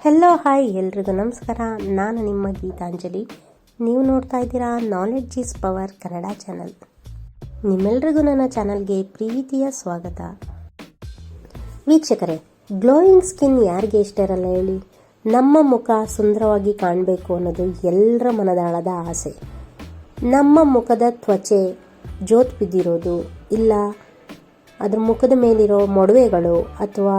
Hello hi ಎಲ್ರಿಗೂ ನಮಸ್ಕಾರ. ನಾನು ನಿಮ್ಮ ಗೀತಾಂಜಲಿ. ನೀವು ನೋಡ್ತಾ ಇದ್ದೀರಾ knowledge is power Kannada channel ನಿಮ್ಮೆಲ್ರಿಗೂ ನನ್ನ ಚಾನಲ್ಗೆ ಪ್ರೀತಿಯ ಸ್ವಾಗತ. ವೀಕ್ಷಕರೇ ಗ್ಲೋಯಿಂಗ್ ಸ್ಕಿನ್ ಯಾರಿಗೆ ಇಷ್ಟ ಇರಲ್ಲ ಹೇಳಿ? ನಮ್ಮ ಮುಖ ಸುಂದರವಾಗಿ ಕಾಣಬೇಕು ಅನ್ನೋದು ಎಲ್ಲರ ಮನದಾಳದ ಆಸೆ. ನಮ್ಮ ಮುಖದ ತ್ವಚೆ ಜೋತ್ ಬಿದ್ದಿರೋದು ಇಲ್ಲ, ಅದ್ರ ಮುಖದ ಮೇಲಿರೋ ಮೊಡವೆಗಳು ಅಥವಾ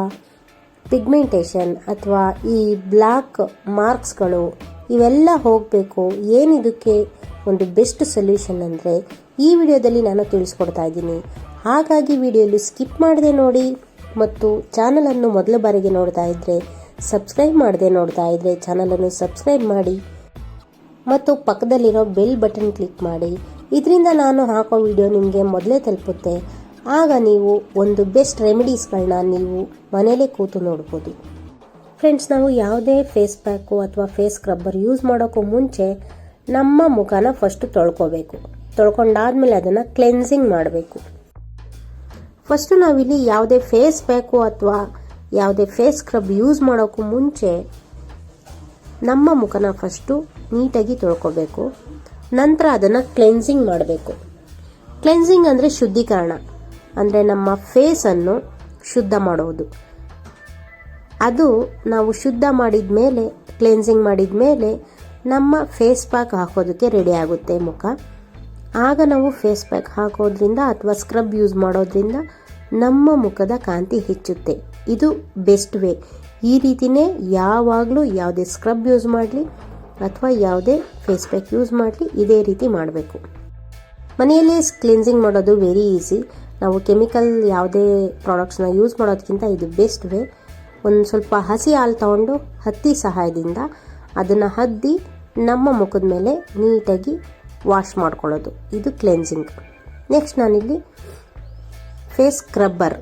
ಪಿಗ್ಮೆಂಟೇಷನ್ ಅಥವಾ ಈ ಬ್ಲ್ಯಾಕ್ ಮಾರ್ಕ್ಸ್ಗಳು, ಇವೆಲ್ಲ ಹೋಗಬೇಕು. ಏನಿದಕ್ಕೆ ಒಂದು ಬೆಸ್ಟ್ ಸೊಲ್ಯೂಷನ್ ಅಂದರೆ ಈ ವಿಡಿಯೋದಲ್ಲಿ ನಾನು ತಿಳಿಸ್ಕೊಡ್ತಾ ಇದ್ದೀನಿ. ಹಾಗಾಗಿ ವಿಡಿಯೋಲಿ ಸ್ಕಿಪ್ ಮಾಡದೆ ನೋಡಿ ಮತ್ತು ಚಾನಲನ್ನು ಮೊದಲ ಬಾರಿಗೆ ನೋಡ್ತಾ ಇದ್ದರೆ ಸಬ್ಸ್ಕ್ರೈಬ್ ಮಾಡದೆ ನೋಡ್ತಾ ಇದ್ದರೆ ಚಾನಲನ್ನು ಸಬ್ಸ್ಕ್ರೈಬ್ ಮಾಡಿ ಮತ್ತು ಪಕ್ಕದಲ್ಲಿರೋ ಬೆಲ್ ಬಟನ್ ಕ್ಲಿಕ್ ಮಾಡಿ. ಇದರಿಂದ ನಾನು ಹಾಕೋ ವಿಡಿಯೋ ನಿಮಗೆ ಮೊದಲೇ ತಲುಪುತ್ತೆ. ಆಗ ನೀವು ಒಂದು ಬೆಸ್ಟ್ ರೆಮಿಡೀಸ್ಗಳನ್ನ ನೀವು ಮನೇಲೇ ಕೂತು ನೋಡ್ಬೋದು. ಫ್ರೆಂಡ್ಸ್ ನಾವು ಯಾವುದೇ ಫೇಸ್ ಪ್ಯಾಕು ಅಥವಾ ಫೇಸ್ ಸ್ಕ್ರಬ್ಬರ್ ಯೂಸ್ ಮಾಡೋಕ್ಕೂ ಮುಂಚೆ ನಮ್ಮ ಮುಖನ ಫಸ್ಟ್ ತೊಳ್ಕೊಬೇಕು. ತೊಳ್ಕೊಂಡಾದ್ಮೇಲೆ ಅದನ್ನು ಕ್ಲೆನ್ಸಿಂಗ್ ಮಾಡಬೇಕು. ಫಸ್ಟು ನಾವಿಲ್ಲಿ ಯಾವುದೇ ಫೇಸ್ ಪ್ಯಾಕು ಅಥವಾ ಯಾವುದೇ ಫೇಸ್ ಸ್ಕ್ರಬ್ ಯೂಸ್ ಮಾಡೋಕ್ಕೂ ಮುಂಚೆ ನಮ್ಮ ಮುಖನ ಫಸ್ಟು ನೀಟಾಗಿ ತೊಳ್ಕೊಬೇಕು. ನಂತರ ಅದನ್ನು ಕ್ಲೆನ್ಸಿಂಗ್ ಮಾಡಬೇಕು. ಕ್ಲೆನ್ಸಿಂಗ್ ಅಂದರೆ ಶುದ್ಧೀಕರಣ. ಅಂದರೆ ನಮ್ಮ ಫೇಸನ್ನು ಶುದ್ಧ ಮಾಡೋದು. ಅದು ನಾವು ಶುದ್ಧ ಮಾಡಿದ ಮೇಲೆ ಕ್ಲೆನ್ಸಿಂಗ್ ಮಾಡಿದ ಮೇಲೆ ನಮ್ಮ ಫೇಸ್ ಪ್ಯಾಕ್ ಹಾಕೋದಕ್ಕೆ ರೆಡಿ ಆಗುತ್ತೆ ಮುಖ. ಆಗ ನಾವು ಫೇಸ್ ಪ್ಯಾಕ್ ಹಾಕೋದ್ರಿಂದ ಅಥವಾ ಸ್ಕ್ರಬ್ ಯೂಸ್ ಮಾಡೋದ್ರಿಂದ ನಮ್ಮ ಮುಖದ ಕಾಂತಿ ಹೆಚ್ಚುತ್ತೆ. ಇದು ಬೆಸ್ಟ್ ವೇ ಈ ರೀತಿನೇ ಯಾವಾಗಲೂ ಯಾವುದೇ ಸ್ಕ್ರಬ್ ಯೂಸ್ ಮಾಡಲಿ ಅಥವಾ ಯಾವುದೇ ಫೇಸ್ ಪ್ಯಾಕ್ ಯೂಸ್ ಮಾಡಲಿ, ಇದೇ ರೀತಿ ಮಾಡಬೇಕು. ಮನೆಯಲ್ಲೇ ಕ್ಲೆನ್ಸಿಂಗ್ ಮಾಡೋದು ವೆರಿ ಈಸಿ ನಾವು ಕೆಮಿಕಲ್ ಯಾವುದೇ ಪ್ರಾಡಕ್ಟ್ಸ್ನ ಯೂಸ್ ಮಾಡೋದಕ್ಕಿಂತ ಇದು ಬೆಸ್ಟ್ ವೇ ಒಂದು ಸ್ವಲ್ಪ ಹಸಿ ಹಾಲು ತಗೊಂಡು ಹತ್ತಿ ಸಹಾಯದಿಂದ ಅದನ್ನು ಹದ್ದಿ ನಮ್ಮ ಮುಖದ ಮೇಲೆ ನೀಟಾಗಿ ವಾಶ್ ಮಾಡ್ಕೊಳ್ಳೋದು. ಇದು ಕ್ಲೆನ್ಸಿಂಗ್ ನೆಕ್ಸ್ಟ್ ನಾನಿಲ್ಲಿ ಫೇಸ್ ಸ್ಕ್ರಬ್ಬರ್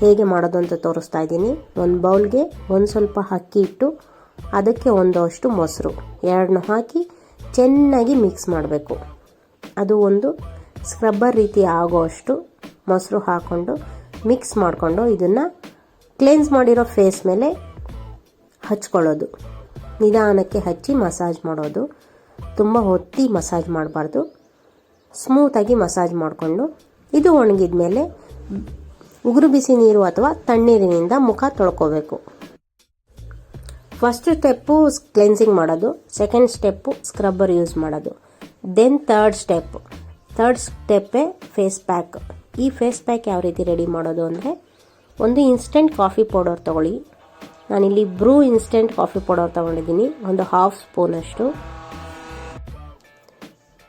ಹೇಗೆ ಮಾಡೋದು ಅಂತ ತೋರಿಸ್ತಾ ಇದ್ದೀನಿ. ಒಂದು ಬೌಲ್ಗೆ ಒಂದು ಸ್ವಲ್ಪ ಅಕ್ಕಿ ಇಟ್ಟು ಅದಕ್ಕೆ ಒಂದಷ್ಟು ಮೊಸರು. ಎರಡನ್ನೂ ಹಾಕಿ ಚೆನ್ನಾಗಿ ಮಿಕ್ಸ್ ಮಾಡಬೇಕು. ಅದು ಒಂದು ಸ್ಕ್ರಬ್ಬರ್ ರೀತಿ ಆಗೋಷ್ಟು ಮೊಸರು ಹಾಕ್ಕೊಂಡು ಮಿಕ್ಸ್ ಮಾಡಿಕೊಂಡು ಇದನ್ನು ಕ್ಲೆನ್ಸ್ ಮಾಡಿರೋ ಫೇಸ್ ಮೇಲೆ ಹಚ್ಕೊಳ್ಳೋದು. ನಿಧಾನಕ್ಕೆ ಹಚ್ಚಿ ಮಸಾಜ್ ಮಾಡೋದು. ತುಂಬ ಹೊತ್ತಿ ಮಸಾಜ್ ಮಾಡಬಾರ್ದು. ಸ್ಮೂತಾಗಿ ಮಸಾಜ್ ಮಾಡಿಕೊಂಡು ಇದು ಒಣಗಿದ ಮೇಲೆ ಉಗುರು ಬಿಸಿ ನೀರು ಅಥವಾ ತಣ್ಣೀರಿನಿಂದ ಮುಖ ತೊಳ್ಕೋಬೇಕು. ಫಸ್ಟ್ ಸ್ಟೆಪ್ಪು ಕ್ಲೆನ್ಸಿಂಗ್ ಮಾಡೋದು. ಸೆಕೆಂಡ್ ಸ್ಟೆಪ್ಪು ಸ್ಕ್ರಬ್ಬರ್ ಯೂಸ್ ಮಾಡೋದು. ದೆನ್ ಥರ್ಡ್ ಸ್ಟೆಪ್ ಥರ್ಡ್ ಸ್ಟೆಪ್ಪೇ ಫೇಸ್ ಪ್ಯಾಕ್ ಈ ಫೇಸ್ ಪ್ಯಾಕ್ ಯಾವ ರೀತಿ ರೆಡಿ ಮಾಡೋದು ಅಂದರೆ ಒಂದು ಇನ್ಸ್ಟೆಂಟ್ ಕಾಫಿ ಪೌಡರ್ ತೊಗೊಳ್ಳಿ. ನಾನಿಲ್ಲಿ ಬ್ರೂ ಇನ್ಸ್ಟೆಂಟ್ ಕಾಫಿ ಪೌಡರ್ ತೊಗೊಂಡಿದ್ದೀನಿ, ಒಂದು ಹಾಫ್ ಸ್ಪೂನಷ್ಟು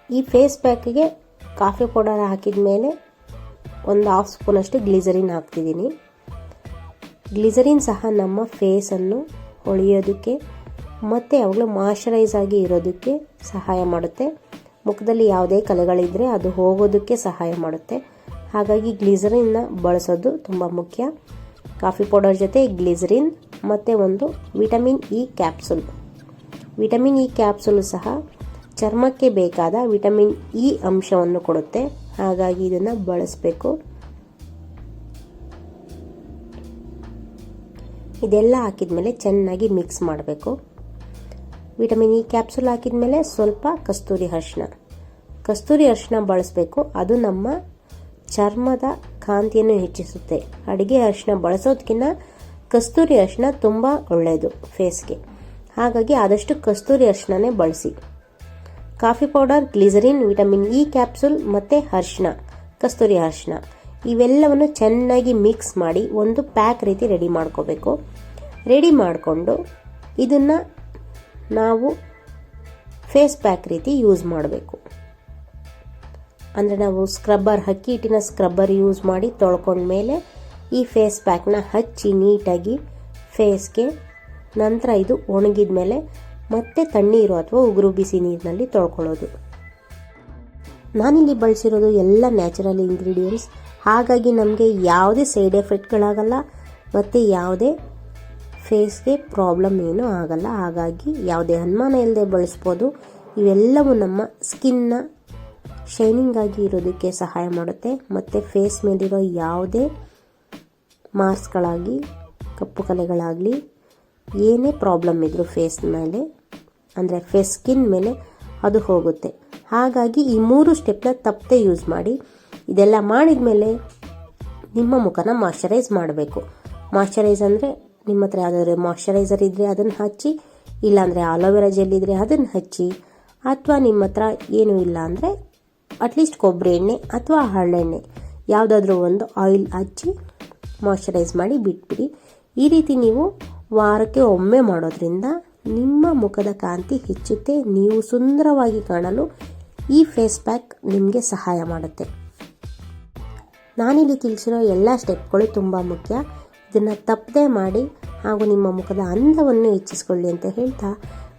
ಈ ಫೇಸ್ ಪ್ಯಾಕ್ಗೆ ಕಾಫಿ ಪೌಡರ್ ಹಾಕಿದ ಮೇಲೆ ಒಂದು ಹಾಫ್ ಸ್ಪೂನಷ್ಟು ಗ್ಲಿಸರಿನ್ ಹಾಕ್ತಿದ್ದೀನಿ. ಗ್ಲಿಸರಿನ್ ಸಹ ನಮ್ಮ ಫೇಸನ್ನು ಹೊಳೆಯೋದಕ್ಕೆ ಮತ್ತು ಯಾವಾಗಲೂ ಮಾಯಶ್ಚರೈಸ್ ಆಗಿ ಇರೋದಕ್ಕೆ ಸಹಾಯ ಮಾಡುತ್ತೆ. ಮುಖದಲ್ಲಿ ಯಾವುದೇ ಕಲೆಗಳಿದ್ದರೆ ಅದು ಹೋಗೋದಕ್ಕೆ ಸಹಾಯ ಮಾಡುತ್ತೆ. ಹಾಗಾಗಿ ಗ್ಲಿಸರಿನ್ನ ಬಳಸೋದು ತುಂಬ ಮುಖ್ಯ. ಕಾಫಿ ಪೌಡರ್ ಜೊತೆ ಗ್ಲಿಸರಿನ್, ಮತ್ತು ಒಂದು vitamin E capsule. Vitamin E capsule ಸಹ ಚರ್ಮಕ್ಕೆ ಬೇಕಾದ ವಿಟಮಿನ್ ಇ ಅಂಶವನ್ನು ಕೊಡುತ್ತೆ. ಹಾಗಾಗಿ ಇದನ್ನು ಬಳಸಬೇಕು. ಇದೆಲ್ಲ ಹಾಕಿದ ಮೇಲೆ ಚೆನ್ನಾಗಿ ಮಿಕ್ಸ್ ಮಾಡಬೇಕು. ವಿಟಮಿನ್ ಇ ಕ್ಯಾಪ್ಸುಲ್ ಹಾಕಿದ ಮೇಲೆ ಸ್ವಲ್ಪ ಕಸ್ತೂರಿ ಅರಿಶಿನ ಕಸ್ತೂರಿ ಅರಿಶಿನ ಬಳಸಬೇಕು. ಅದು ನಮ್ಮ ಚರ್ಮದ ಕಾಂತಿಯನ್ನು ಹೆಚ್ಚಿಸುತ್ತೆ. ಅಡುಗೆ ಅರಿಶಿನ ಬಳಸೋದಕ್ಕಿಂತ ಕಸ್ತೂರಿ ಅರಿಶಿನ ತುಂಬ ಒಳ್ಳೆಯದು ಫೇಸ್ಗೆ. ಹಾಗಾಗಿ ಆದಷ್ಟು ಕಸ್ತೂರಿ ಅರಿಶಿನನೇ ಬಳಸಿ. Coffee powder, glycerin, vitamin E capsule ಮತ್ತು ಅರಿಶಿನ ಕಸ್ತೂರಿ ಅರಿಶಿನ ಇವೆಲ್ಲವನ್ನು ಚೆನ್ನಾಗಿ ಮಿಕ್ಸ್ ಮಾಡಿ ಒಂದು ಪ್ಯಾಕ್ ರೀತಿ ರೆಡಿ ಮಾಡ್ಕೋಬೇಕು. ರೆಡಿ ಮಾಡಿಕೊಂಡು ಇದನ್ನು ನಾವು ಫೇಸ್ ಪ್ಯಾಕ್ ರೀತಿ ಯೂಸ್ ಮಾಡಬೇಕು. ಅಂದರೆ ನಾವು ಸ್ಕ್ರಬ್ಬರ್ ಹಕ್ಕಿ ಹಿಟ್ಟಿನ ಸ್ಕ್ರಬ್ಬರ್ ಯೂಸ್ ಮಾಡಿ ತೊಳ್ಕೊಂಡ್ಮೇಲೆ ಈ ಫೇಸ್ ಪ್ಯಾಕ್ನ ಹಚ್ಚಿ ನೀಟಾಗಿ ಫೇಸ್ಗೆ ನಂತರ ಇದು ಒಣಗಿದ ಮೇಲೆ ಮತ್ತೆ ತಣ್ಣೀರು ಅಥವಾ ಉಗುರು ಬಿಸಿ ನೀರಿನಲ್ಲಿ ತೊಳ್ಕೊಳ್ಳೋದು. ನಾನಿಲ್ಲಿ ಬಳಸಿರೋದು ಎಲ್ಲ ನ್ಯಾಚುರಲ್ ಇಂಗ್ರೀಡಿಯೆಂಟ್ಸ್ ಹಾಗಾಗಿ ನಮಗೆ ಯಾವುದೇ ಸೈಡ್ ಎಫೆಕ್ಟ್ಗಳಾಗಲ್ಲ ಮತ್ತು ಯಾವುದೇ ಫೇಸ್ಗೆ ಪ್ರಾಬ್ಲಮ್ ಏನೂ ಆಗಲ್ಲ. ಹಾಗಾಗಿ ಯಾವುದೇ ಅನುಮಾನ ಇಲ್ಲದೆ ಬಳಸ್ಬೋದು. ಇವೆಲ್ಲವೂ ನಮ್ಮ ಸ್ಕಿನ್ನ ಶೈನಿಂಗ್ ಆಗಿ ಇರೋದಕ್ಕೆ ಸಹಾಯ ಮಾಡುತ್ತೆ. ಮತ್ತು ಫೇಸ್ ಮೇಲಿರೋ ಯಾವುದೇ ಮಾಸ್ಕ್ಗಳಾಗಲಿ, ಕಪ್ಪು ಕಲೆಗಳಾಗಲಿ, ಏನೇ ಪ್ರಾಬ್ಲಮ್ ಇದ್ದರೂ ಫೇಸ್ ಮೇಲೆ, ಅಂದರೆ ಫೇಸ್ ಸ್ಕಿನ್ ಮೇಲೆ ಅದು ಹೋಗುತ್ತೆ. ಹಾಗಾಗಿ ಈ ಮೂರು ಸ್ಟೆಪ್ನ ತಪ್ಪದೆ ಯೂಸ್ ಮಾಡಿ. ಇದೆಲ್ಲ ಮಾಡಿದ ಮೇಲೆ ನಿಮ್ಮ ಮುಖನ ಮಾಯಶ್ಚರೈಸ್ ಮಾಡಬೇಕು. ಮಾಯಶ್ಚರೈಸ್ ಅಂದರೆ ನಿಮ್ಮ ಹತ್ರ ಯಾವುದಾದ್ರು ಮಾಯಶ್ಚರೈಸರ್ ಇದ್ದರೆ ಅದನ್ನು ಹಚ್ಚಿ, ಇಲ್ಲಾಂದರೆ ಆಲೋವೆರಾ ಜೆಲ್ ಇದ್ದರೆ ಅದನ್ನು ಹಚ್ಚಿ, ಅಥವಾ ನಿಮ್ಮ ಹತ್ರ ಏನೂ ಇಲ್ಲ ಅಂದರೆ ಅಟ್ಲೀಸ್ಟ್ ಕೊಬ್ಬರಿ ಎಣ್ಣೆ ಅಥವಾ ಹರಳೆಣ್ಣೆ ಯಾವುದಾದ್ರೂ ಒಂದು ಆಯಿಲ್ ಹಚ್ಚಿ ಮಾಯಶ್ಚರೈಸ್ ಮಾಡಿ ಬಿಟ್ಬಿಡಿ. ಈ ರೀತಿ ನೀವು ವಾರಕ್ಕೆ ಒಮ್ಮೆ ಮಾಡೋದ್ರಿಂದ ನಿಮ್ಮ ಮುಖದ ಕಾಂತಿ ಹೆಚ್ಚುತ್ತೆ, ನೀವು ಸುಂದರವಾಗಿ ಕಾಣಲು ಈ ಫೇಸ್ ಪ್ಯಾಕ್ ನಿಮಗೆ ಸಹಾಯ ಮಾಡುತ್ತೆ. ನಾನಿಲ್ಲಿ ತಿಳಿಸಿರೋ ಎಲ್ಲ ಸ್ಟೆಪ್ಗಳು ತುಂಬ ಮುಖ್ಯ. ಇದನ್ನು ತಪ್ಪದೇ ಮಾಡಿ ಹಾಗೂ ನಿಮ್ಮ ಮುಖದ ಅಂದವನ್ನು ಹೆಚ್ಚಿಸಿಕೊಳ್ಳಿ ಅಂತ ಹೇಳ್ತಾ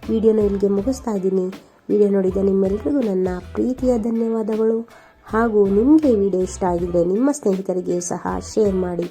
ವಿಡಿಯೋನ ಇಲ್ಲಿಗೆ ಮುಗಿಸ್ತಾ ಇದ್ದೀನಿ. ವಿಡಿಯೋ ನೋಡಿದ ನಿಮ್ಮೆಲ್ಲರಿಗೂ ನನ್ನ ಪ್ರೀತಿಯ ಧನ್ಯವಾದಗಳು ಹಾಗೂ ನಿಮಗೆ ವಿಡಿಯೋ ಇಷ್ಟ ಆಗಿದ್ದರೆ ನಿಮ್ಮ ಸ್ನೇಹಿತರಿಗೆ ಸಹ ಶೇರ್ ಮಾಡಿ.